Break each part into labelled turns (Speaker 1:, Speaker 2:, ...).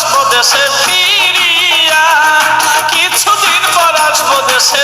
Speaker 1: আসব দেশে ফিরিয়া কিছুদিন পর আসব দেশে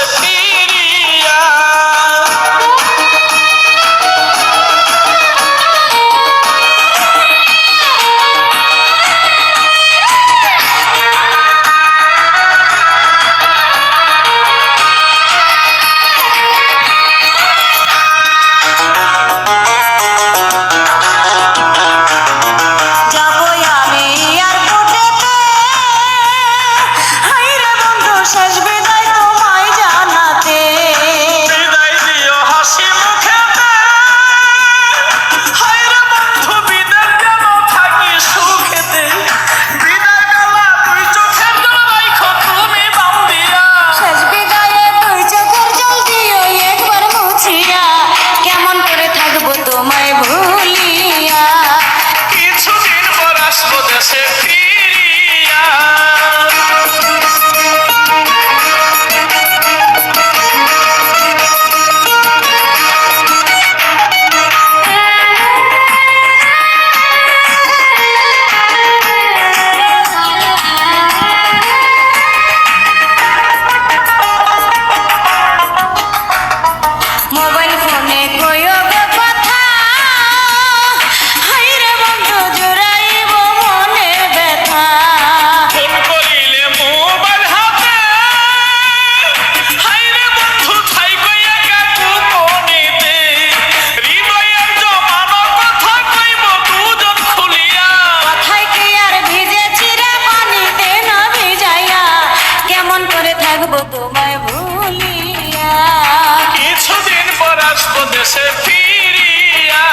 Speaker 1: ফিরিয়া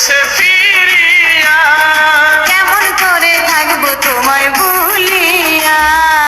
Speaker 1: কাছে ফিরি